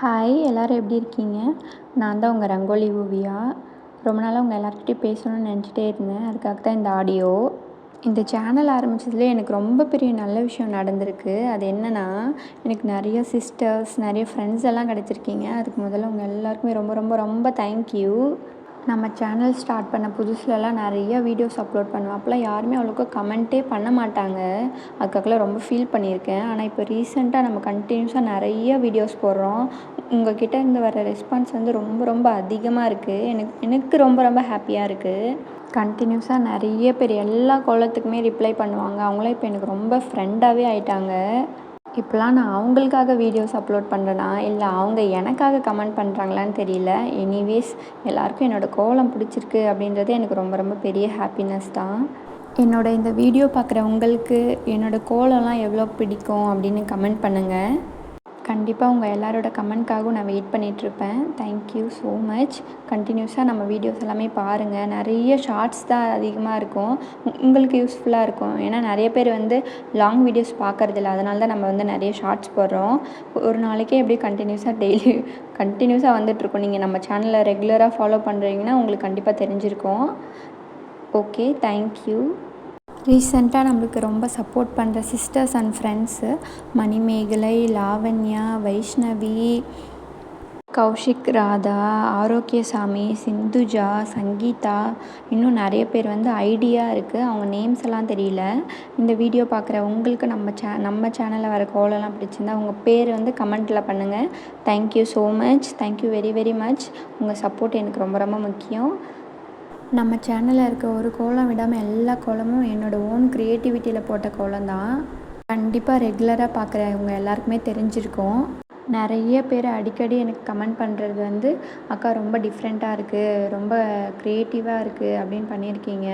Hi எல்லோரும் எப்படி இருக்கீங்க? நான் தான் உங்கள் ரங்கோலி ஓவியா. ரொம்ப நாளாக உங்கள் எல்லாருக்கிட்டையும் பேசணும்னு நினச்சிட்டே இருந்தேன். அதுக்காக தான் இந்த ஆடியோ இந்த சேனல் ஆரம்பித்ததுலேயே எனக்கு ரொம்ப பெரிய நல்ல விஷயம் நடந்திருக்கு. அது என்னென்னா எனக்கு நிறைய சிஸ்டர்ஸ் நிறைய ஃப்ரெண்ட்ஸ் எல்லாம் கிடச்சிருக்கீங்க. அதுக்கு முதல்ல உங்கள் எல்லாருக்குமே ரொம்ப ரொம்ப ரொம்ப தேங்க்யூ நம்ம சேனல் ஸ்டார்ட் பண்ண புதுசுலலாம் நிறைய வீடியோஸ் அப்லோட் பண்ணுவேன் அப்போலாம் யாருமே அவ்வளோக்கா கமெண்ட்டே பண்ண மாட்டாங்க. அதுக்காகலாம் ரொம்ப ஃபீல் பண்ணியிருக்கேன். ஆனால் இப்போ ரீசெண்டாக நம்ம கண்டினியூஸாக நிறைய வீடியோஸ் போடுறோம். உங்கள் கிட்ட இருந்து வர ரெஸ்பான்ஸ் வந்து ரொம்ப ரொம்ப அதிகமாக இருக்குது எனக்கு எனக்கு ரொம்ப ரொம்ப ஹாப்பியாக இருக்குது கண்டினியூஸாக நிறைய பேர் எல்லா கோலத்துக்குமே ரிப்ளை பண்ணுவாங்க. அவங்களாம் இப்போ எனக்கு ரொம்ப ஃப்ரெண்டாகவே ஆயிட்டாங்க. இப்போலாம் நான் அவங்களுக்காக வீடியோஸ் அப்லோட் பண்ணுறேனா இல்லை அவங்க எனக்காக கமெண்ட் பண்ணுறாங்களான்னு தெரியல. எனிவேஸ் எல்லாருக்கும் என்னோடய கோலம் பிடிச்சிருக்கு அப்படின்றது எனக்கு ரொம்ப ரொம்ப பெரிய ஹாப்பினஸ் தான். என்னோட இந்த வீடியோ பார்க்குற உங்களுக்கு என்னோடய கோலம்லாம் எவ்வளோ பிடிக்கும் அப்படின்னு கமெண்ட் பண்ணுங்கள் கண்டிப்பாக உங்கள் எல்லாரோட கமெண்ட்காகவும் நான் வெயிட் பண்ணிகிட்ருப்பேன் தேங்க்யூ ஸோ மச் கண்டினியூஸாக நம்ம வீடியோஸ் எல்லாமே பாருங்கள் நிறைய ஷார்ட்ஸ் தான் அதிகமாக இருக்கும். உங்களுக்கு யூஸ்ஃபுல்லாக இருக்கும். ஏன்னா நிறைய பேர் வந்து லாங் வீடியோஸ் பார்க்குறதில்ல அதனால தான் நம்ம வந்து நிறைய ஷார்ட்ஸ் போடுறோம். ஒரு நாளைக்கே எப்படியும் கண்டினியூஸாக டெய்லி கண்டினியூஸாக வந்துட்டுருக்கோம். நீங்கள் நம்ம சேனலை ரெகுலராக ஃபாலோ பண்ணுறீங்கன்னா உங்களுக்கு கண்டிப்பாக தெரிஞ்சிருக்கும். ஓகே தேங்க்யூ ரீசெண்டாக நம்மளுக்கு ரொம்ப சப்போர்ட் பண்ணுற sisters and friends Manimekalai Lavanya Vaishnavi Kaushik Radha Arokiasamy Sindhuja Sangeetha இன்னும் நிறைய பேர் வந்து ஐடியா இருக்குது அவங்க நேம்ஸ் எல்லாம் தெரியல. இந்த வீடியோ பார்க்குற உங்களுக்கு நம்ம சே நம்ம சேனலில் வர கோலெல்லாம் பிடிச்சிருந்தா உங்கள் பேர் வந்து கமெண்ட்டில் பண்ணுங்கள் thank you so much thank you very very much உங்கள் சப்போர்ட் எனக்கு ரொம்ப ரொம்ப முக்கியம். நம்ம சேனலில் இருக்க ஒரு கோலம் விடாமல் எல்லா கோலமும் என்னோடய ஓன் க்ரியேட்டிவிட்டியில் போட்ட கோலம் தான் கண்டிப்பாக ரெகுலராக பார்க்குறவங்க எல்லாருக்குமே தெரிஞ்சிருக்கும். நிறைய பேர் அடிக்கடி எனக்கு கமெண்ட் பண்ணுறது வந்து அக்கா ரொம்ப டிஃப்ரெண்ட்டாக இருக்குது ரொம்ப க்ரியேட்டிவாக இருக்குது அப்படின்னு பண்ணியிருக்கீங்க.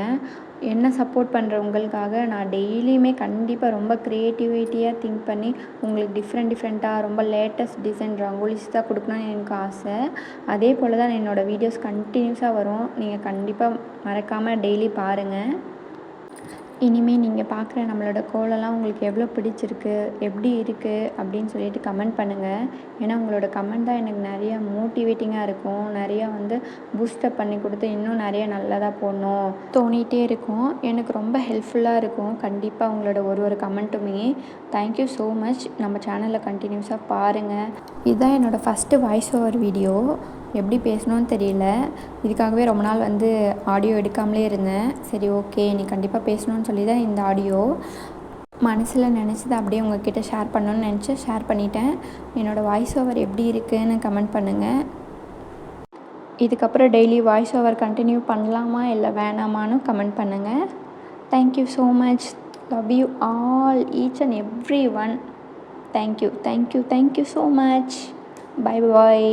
என்ன சப்போர்ட் பண்ணுற உங்களுக்காக நான் டெய்லியுமே கண்டிப்பாக ரொம்ப க்ரியேட்டிவிட்டியாக திங்க் பண்ணி உங்களுக்கு டிஃப்ரெண்ட் டிஃப்ரெண்ட்டாக ரொம்ப லேட்டஸ்ட் டிசைன் ரங்கோலிஸ் தான் கொடுக்கணும்னு எனக்கு ஆசை. அதே போல் தான் என்னோடய வீடியோஸ் கண்டினியூஸாக வரும். நீங்கள் கண்டிப்பாக மறக்காமல் டெய்லி பாருங்கள் இனிமேல் நீங்கள் பார்க்குற நம்மளோட கோலம்லாம் உங்களுக்கு எவ்வளோ பிடிச்சிருக்கு எப்படி இருக்குது அப்படின்னு சொல்லிட்டு கமெண்ட் பண்ணுங்கள் ஏன்னா உங்களோட கமெண்ட் தான் எனக்கு நிறைய மோட்டிவேட்டிங்காக இருக்கும். நிறையா வந்து பூஸ்டப் பண்ணி கொடுத்து இன்னும் நிறைய நல்லதாக போடணும். தோணிகிட்டே இருக்கும். எனக்கு ரொம்ப ஹெல்ப்ஃபுல்லாக இருக்கும். கண்டிப்பாக உங்களோட ஒரு ஒரு கமெண்ட்டுமே தேங்க்யூ ஸோ மச் நம்ம சேனலில் கண்டினியூஸாக பாருங்கள் இதுதான் என்னோடய ஃபஸ்ட்டு வாய்ஸ் ஓவர் வீடியோ எப்படி பேசணும்னு தெரியல. இதுக்காகவே ரொம்ப நாள் வந்து ஆடியோ எடுக்காமலே இருந்தேன். சரி ஓகே நீ கண்டிப்பாக பேசணும்னு சொல்லி தான் இந்த ஆடியோ மனசில் நினச்சதை அப்படியே உங்ககிட்ட ஷேர் பண்ணணும்னு நினச்சி ஷேர் பண்ணிட்டேன். என்னோடய வாய்ஸ் ஓவர் எப்படி இருக்குதுன்னு கமெண்ட் பண்ணுங்கள் இதுக்கப்புறம் டெய்லி வாய்ஸ் ஓவர் கண்டினியூ பண்ணலாமா இல்லை வேணாமான்னு கமெண்ட் பண்ணுங்கள் thank you so much love you all each and every one thank you thank you thank you so much bye bye